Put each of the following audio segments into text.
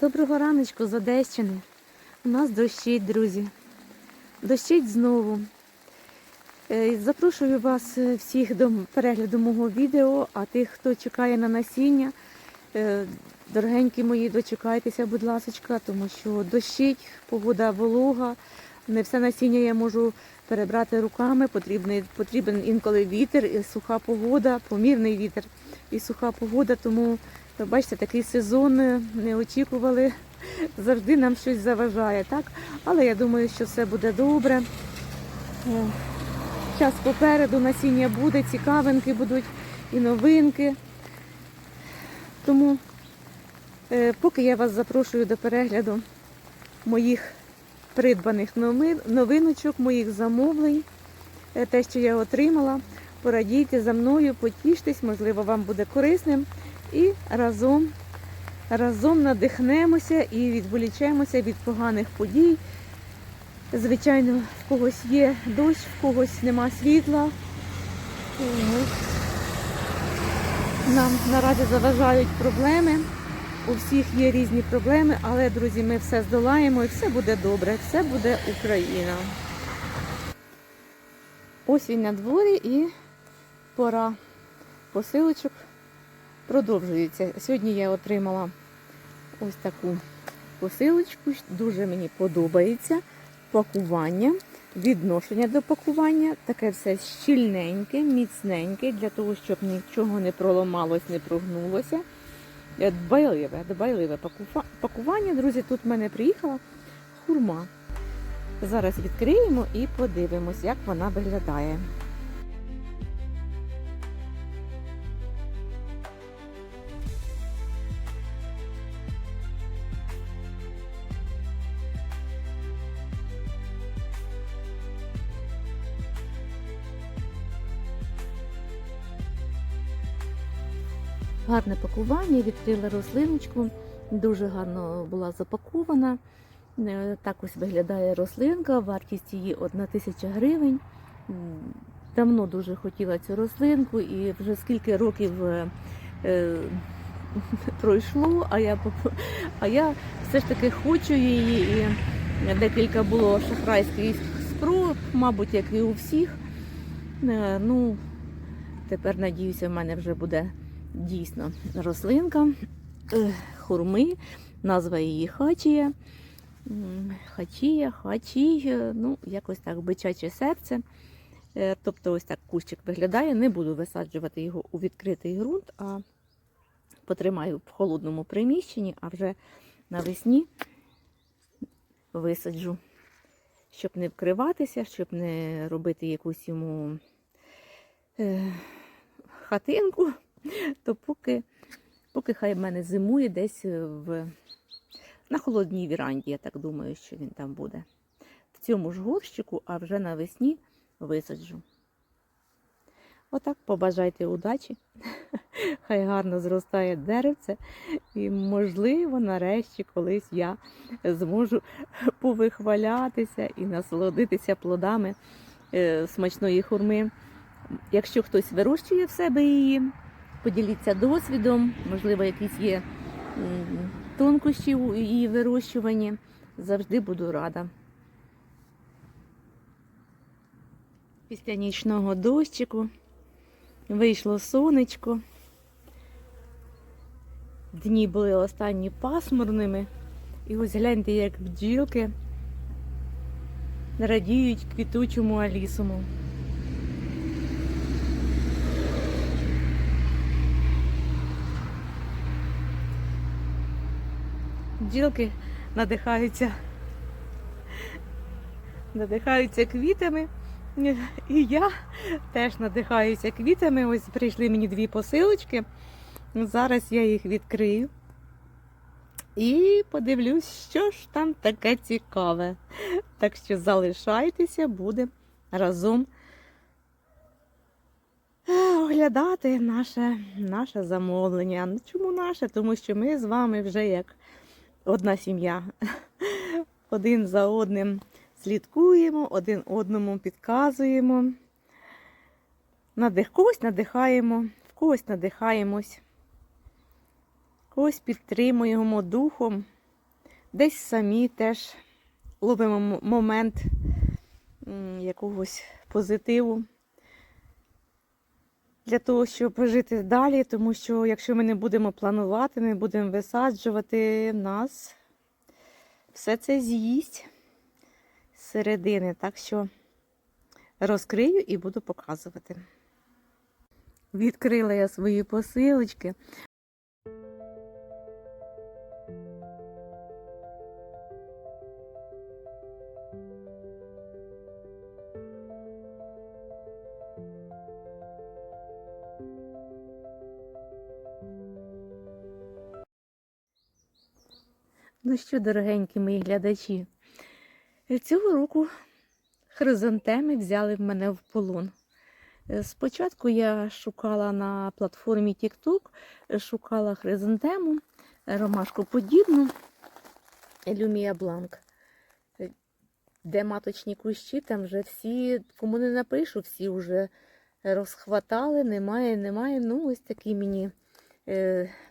Доброго раночку з Одещини. У нас дощить, друзі. Дощить знову. Е, Запрошую вас е, всіх до перегляду мого відео, а тих, хто чекає на насіння, е, дорогенькі мої, дочекайтеся, будь ласка, тому що дощить, погода волога. Не все насіння я можу перебрати руками, потрібний, потрібен інколи вітер, і суха погода, помірний вітер і суха погода, тому ви бачите, такий сезон е, не очікували. Завжди нам щось заважає, так? Але я думаю, що все буде добре. Е, Час попереду насіння буде, цікавинки будуть і новинки. Тому, е, поки я вас запрошую до перегляду моїх придбаних новиночок, моїх замовлень, те, що я отримала, порадійте за мною, потіштесь, можливо, вам буде корисним. І разом, разом надихнемося і відволічемося від поганих подій. Звичайно, в когось є дощ, в когось нема світла. Нам наразі заважають проблеми. У всіх є різні проблеми, але, друзі, ми все здолаємо і все буде добре, все буде Україна. Осінь на дворі і пора посилочок продовжується. Сьогодні я отримала ось таку посилочку. Дуже мені подобається пакування, відношення до пакування. Таке все щільненьке, міцненьке, для того, щоб нічого не проламалось, не прогнулося. Е, Дбайливе, дбайливе пакування. Друзі, тут в мене приїхала хурма. Зараз відкриємо і подивимось, як вона виглядає. Гарне пакування, відкрила рослиночку, дуже гарно була запакована. Е, Так ось виглядає рослинка, вартість її 1 тисяча гривень. Давно дуже хотіла цю рослинку і вже скільки років е, е, пройшло, а я, а я все ж таки хочу її. І декілька було шахрайських спроб, мабуть, як і у всіх. Е, Ну, тепер, надіюся, в мене вже буде дійсно рослинка е, хурми, назва її хачія. Хачія, хачій, е, ну, якось так, бичаче серце. Е, Тобто ось так кущик виглядає. Не буду висаджувати його у відкритий ґрунт, а потримаю в холодному приміщенні, а вже навесні висаджу, щоб не вкриватися, щоб не робити якусь йому е, хатинку, то поки, поки хай в мене зимує десь в, на холодній віранді, я так думаю, що він там буде. В цьому ж горщику, а вже навесні висаджу. Отак побажайте удачі. Хай гарно зростає деревце, і, можливо, нарешті колись я зможу повихвалятися і насолодитися плодами е, смачної хурми. Якщо хтось вирощує в себе її, поділіться досвідом, можливо, якісь є тонкощі у її вирощуванні. Завжди буду рада. Після нічного дощику вийшло сонечко. Дні були останні пасмурними. І ось гляньте, як бджілки радіють квітучому алісому. Бджілки надихаються, надихаються квітами. І я теж надихаюся квітами. Ось прийшли мені дві посилочки. Зараз я їх відкрию. І подивлюсь, що ж там таке цікаве. Так що залишайтеся, буде разом оглядати наше, наше замовлення. Ну, Чому наше? Тому що ми з вами вже як одна сім'я. Один за одним слідкуємо, один одному підказуємо. Надих, когось надихаємо, в когось надихаємось, когось підтримуємо духом. десь самі теж ловимо момент якогось позитиву для того, щоб жити далі, тому що якщо ми не будемо планувати, не будемо висаджувати, нас все це з'їсть з середини. Так що розкрию і буду показувати. Відкрила я свої посилочки. Що, дорогенькі мої глядачі, цього року хризантеми взяли в мене в полон. Е, Спочатку я шукала на платформі TikTok, е, шукала хризантему, е, ромашку подібну, Люмія Бланк. Е, Де маточні кущі, там вже всі, кому не напишу, всі вже розхватали, немає, немає. Ну, ось такий мені е,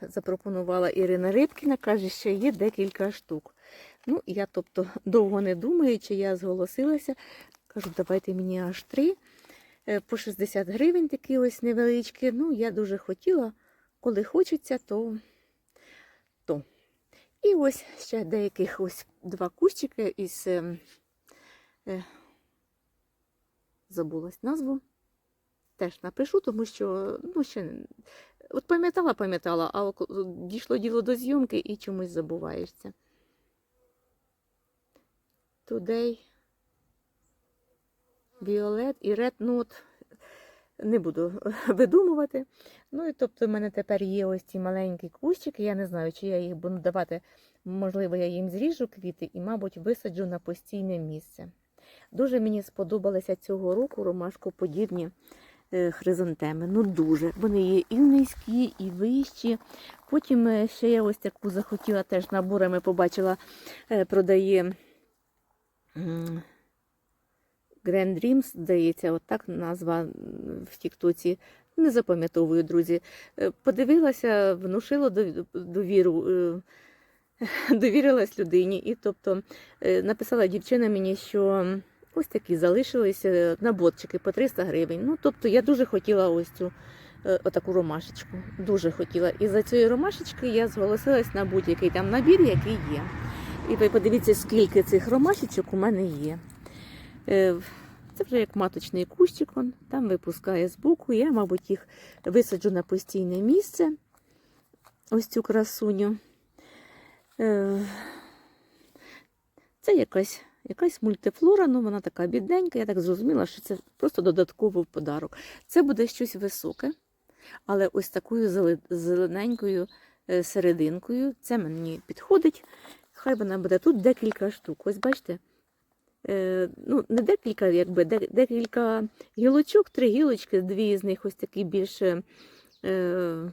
запропонувала Ірина Рибкіна, каже, що є декілька штук. Ну, я, тобто, довго не думаючи, я зголосилася. Кажу, давайте мені аж три. Е, По 60 гривень такі ось невеличкі. Ну, я дуже хотіла, коли хочеться, то. то. І ось ще деяких ось два кущики із. Е, е, забулась назву. Теж напишу, тому що ну, ще От пам'ятала, пам'ятала, а дійшло діло до зйомки і чомусь забуваєшся. Today, Violet і Red Note. Не буду видумувати. Ну і тобто в мене тепер є ось ці маленькі кущики. Я не знаю, чи я їх буду давати. Можливо, я їм зріжу квіти і, мабуть, висаджу на постійне місце. Дуже мені сподобалися цього року ромашкоподібні хризантеми. Ну дуже. Вони є і низькі, і вищі. Потім е, ще я ось таку захотіла теж наборами побачила, е, продає Grand Dreams, здається, от так назва в Тіктоці. Не запам'ятовую, друзі. Е, Подивилася, внушило довіру. е, Довірилась людині, і тобто е, написала дівчина мені, що ось такі залишилися наборчики по 300 гривень. Ну, тобто я дуже хотіла ось цю е, отаку ромашечку. Дуже хотіла. І за цієї ромашечки я зголосилась на будь-який там набір, який є. І ви подивіться, скільки цих ромашечок у мене є. Е, Це вже як маточний кущик, он там випускає з боку. Я, мабуть, їх висаджу на постійне місце. Ось цю красуню. Е, Це якась, якась мультифлора, ну вона така бідненька. Я так зрозуміла, що це просто додатковий подарок. Це буде щось високе, але ось такою зелененькою е, серединкою. Це мені підходить. Хай вона буде тут декілька штук. Ось бачите. Е, ну, не декілька, якби декілька гілочок, три гілочки, дві з них ось такі більше е,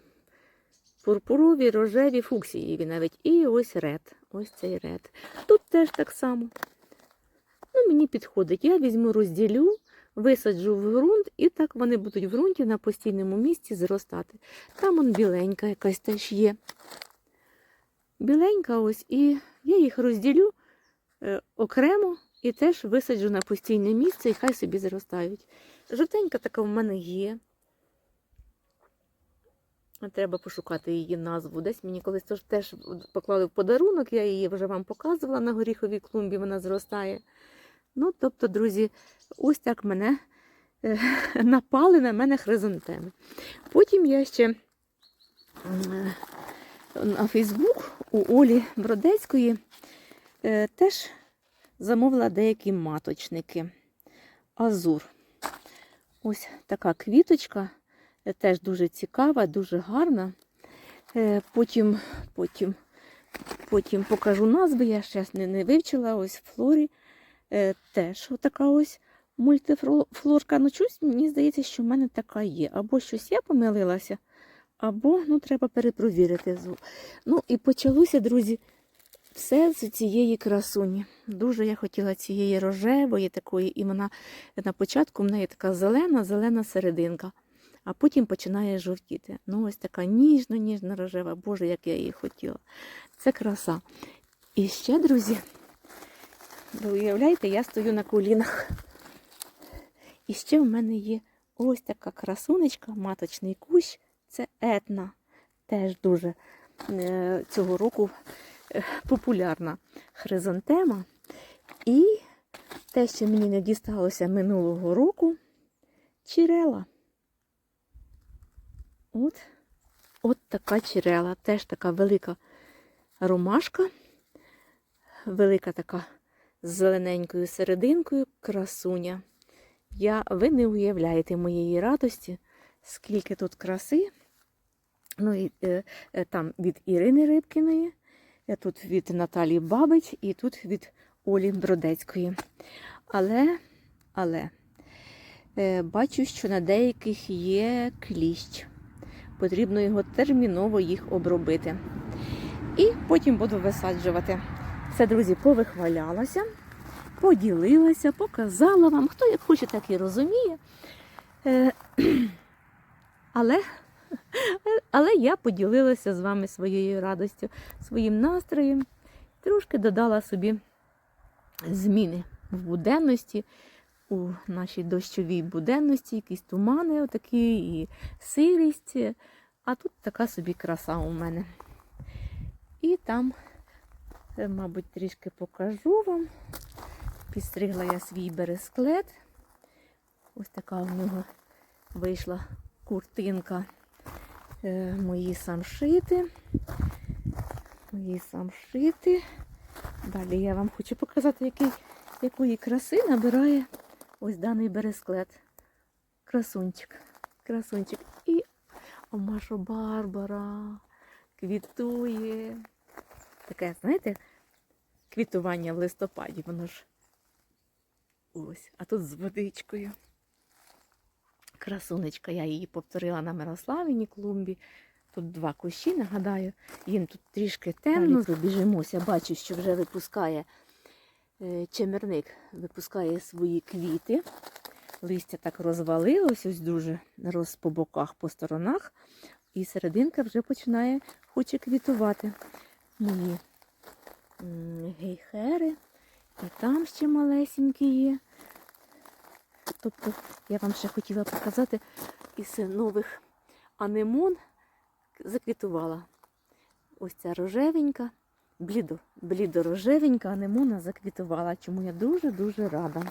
пурпурові, рожеві, фуксієві навіть. І ось ред. Ось цей ред. Тут теж так само. Ну, мені підходить. Я візьму, розділю, висаджу в ґрунт, і так вони будуть в ґрунті на постійному місці зростати. Там он біленька якась теж є. Біленька ось, і я їх розділю е, окремо і теж висаджу на постійне місце, і хай собі зростають. Жовтенька така в мене є. Треба пошукати її назву. Десь мені колись теж поклали в подарунок, я її вже вам показувала на горіховій клумбі, вона зростає. Ну, тобто, друзі, ось так мене е, напали на мене хризантеми. Потім я ще е, на Фейсбук у Олі Бродецької е, теж замовила деякі маточники. Азур. Ось така квіточка. Теж дуже цікава, дуже гарна. Потім, потім, потім покажу назви, я ще не, не вивчила. Ось флорі. Е, Теж така ось мультифлорка. Ну, щось мені здається, що в мене така є. Або щось я помилилася, або ну, треба перепровірити. Ну і почалося, друзі, все з цієї красуні. Дуже я хотіла цієї рожевої такої, і вона на початку в неї така зелена, зелена серединка а потім починає жовтіти. Ну, ось така ніжно-ніжно рожева. Боже, як я її хотіла. Це краса. І ще, друзі, ви уявляєте, я стою на колінах. І ще в мене є ось така красунечка, маточний кущ. Це етна. Теж дуже е, цього року е, популярна хризантема. І те, що мені не дісталося минулого року, чірела. От, от така чірела. Теж така велика ромашка, велика така з зелененькою серединкою красуня. Я, ви не уявляєте моєї радості, скільки тут краси. Ну, і, е, е, там від Ірини Рибкіної, е, тут від Наталії Бабич і тут від Олі Бродецької. Але, але е, бачу, що на деяких є кліщ. Потрібно його терміново їх обробити. І потім буду висаджувати. Все, друзі, повихвалялася, поділилася, показала вам. Хто як хоче, так і розуміє. Е, але, але я поділилася з вами своєю радостю, своїм настроєм, трошки додала собі зміни в буденності, у нашій дощовій буденності, якісь тумани, отакі, і сирість. А тут така собі краса у мене. І там, мабуть, трішки покажу вам. Підстригла я свій бересклет. Ось така у нього вийшла куртинка. Е, Мої самшити. Мої самшити. Далі я вам хочу показати, який, якої краси набирає ось даний бересклет. Красунчик. Красунчик. І Омашо Барбара квітує. Таке, знаєте, квітування в листопаді, воно ж ось, а тут з водичкою. Красунечка, я її повторила на Мирославіній клумбі. Тут два кущі, нагадаю, їм тут трішки темно. Пробіжимося, бачу, що вже випускає е, чемерник, випускає свої квіти. Листя так розвалилось, ось дуже роз по боках, по сторонах. І серединка вже починає хоче квітувати. Мої гейхери. І там ще малесенькі є. Тобто я вам ще хотіла показати із нових анемон заквітувала. Ось ця рожевенька, блідо, блідо-рожевенька анемона заквітувала, чому я дуже-дуже рада.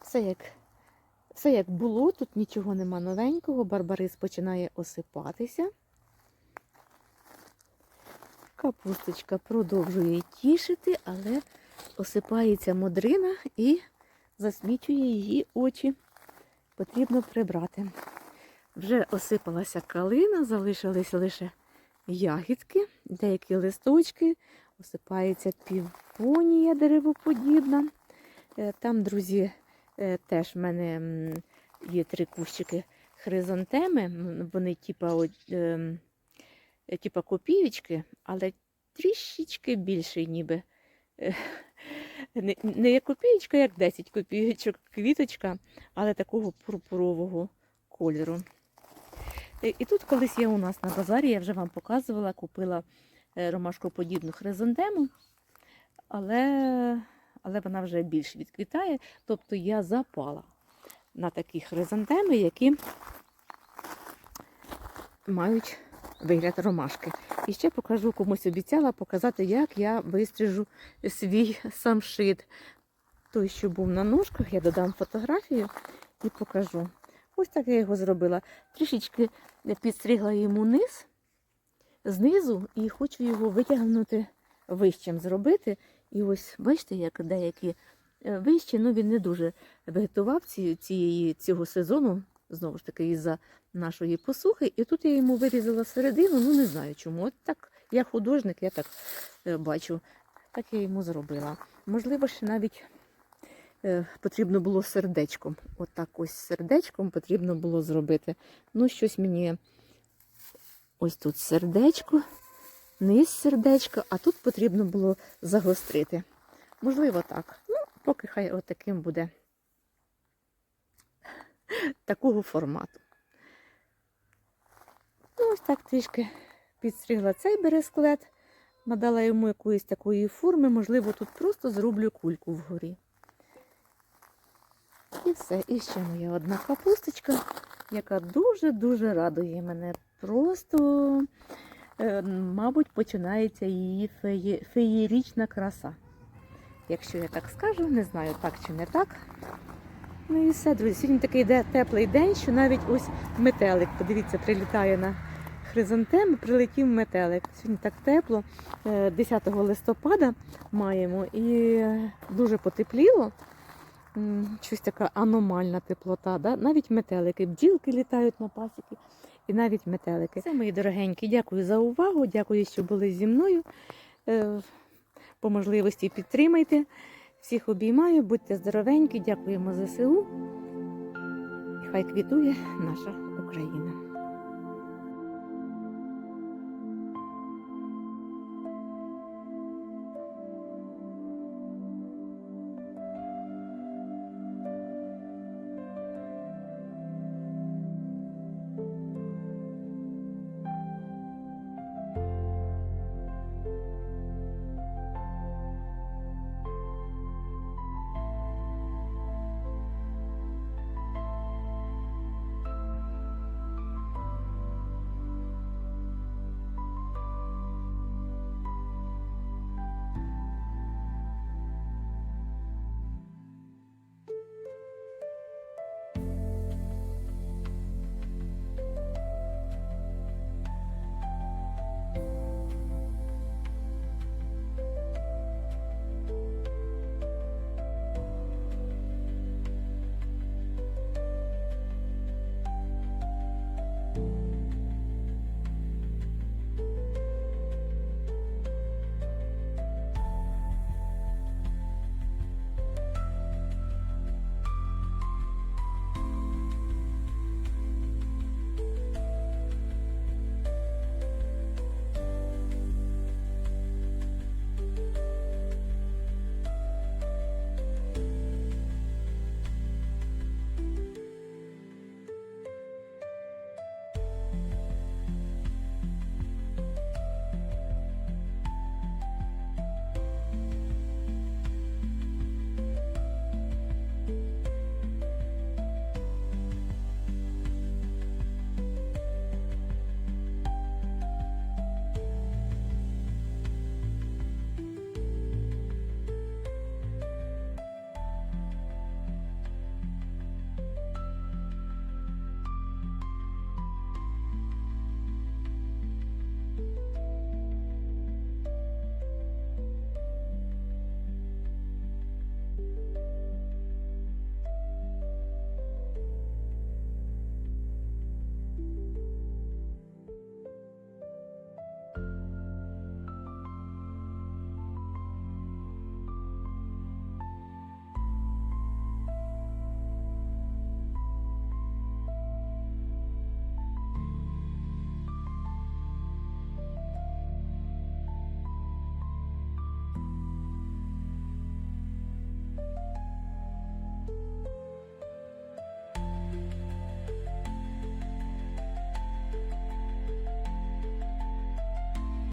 Все як, все як було, тут нічого нема новенького, барбарис починає осипатися. Капусточка продовжує тішити, але осипається модрина і засмічує її очі. Потрібно прибрати. Вже осипалася калина, залишились лише ягідки, деякі листочки, осипається півонія деревоподібна. Е, Там, друзі, е, теж в мене є три кущики хризантеми. Вони типа, ем, типа копієчки, але трішечки більший ніби. Е, Не, не як копієчка, як 10 копійочок квіточка, але такого пурпурового кольору. І і тут колись я у нас на базарі, я вже вам показувала, купила е, ромашкоподібну хризантему, але, але вона вже більш відквітає. Тобто я запала на такі хризантеми, які мають вигляд ромашки. І ще покажу, комусь обіцяла показати, як я вистрижу свій самшит. Той, що був на ножках, я додам фотографію і покажу. Ось так я його зробила. Трішечки підстригла йому низ, знизу, і хочу його витягнути вищим зробити. І ось, бачите, як деякі е, вищі, ну він не дуже вегетував цієї, цього сезону, знову ж таки, із-за нашої посухи. І тут я йому вирізала середину, ну не знаю чому. От так, я художник, я так е, бачу, так я йому зробила. Можливо, ще навіть е, потрібно було сердечком. Отак ось сердечком потрібно було зробити. Ну, щось мені ось тут сердечко, низ сердечка, а тут потрібно було загострити. Можливо, так. Ну, поки хай отаким буде такого формату. Ну, ось так трішки підстригла цей бересклет. надала йому якоїсь такої форми, можливо, тут просто зроблю кульку вгорі. І все. І ще моя одна капусточка, яка дуже-дуже радує мене. Просто, е, мабуть, починається її феєрічна краса. Якщо я так скажу, не знаю, так чи не так. Ну і все, друзі. Сьогодні такий теплий день, що навіть ось метелик, подивіться, прилітає на хризантеми, прилетів метелик. Сьогодні так тепло. Е, 10 листопада маємо і е, дуже потепліло. Щось така аномальна теплота. Да? Навіть метелики, бджілки літають на пасіки, і навіть метелики. Все, мої дорогенькі, дякую за увагу, дякую, що були зі мною. Е, По можливості підтримайте. Всіх обіймаю, будьте здоровенькі, дякуємо ЗСУ. І хай квітує наша Україна.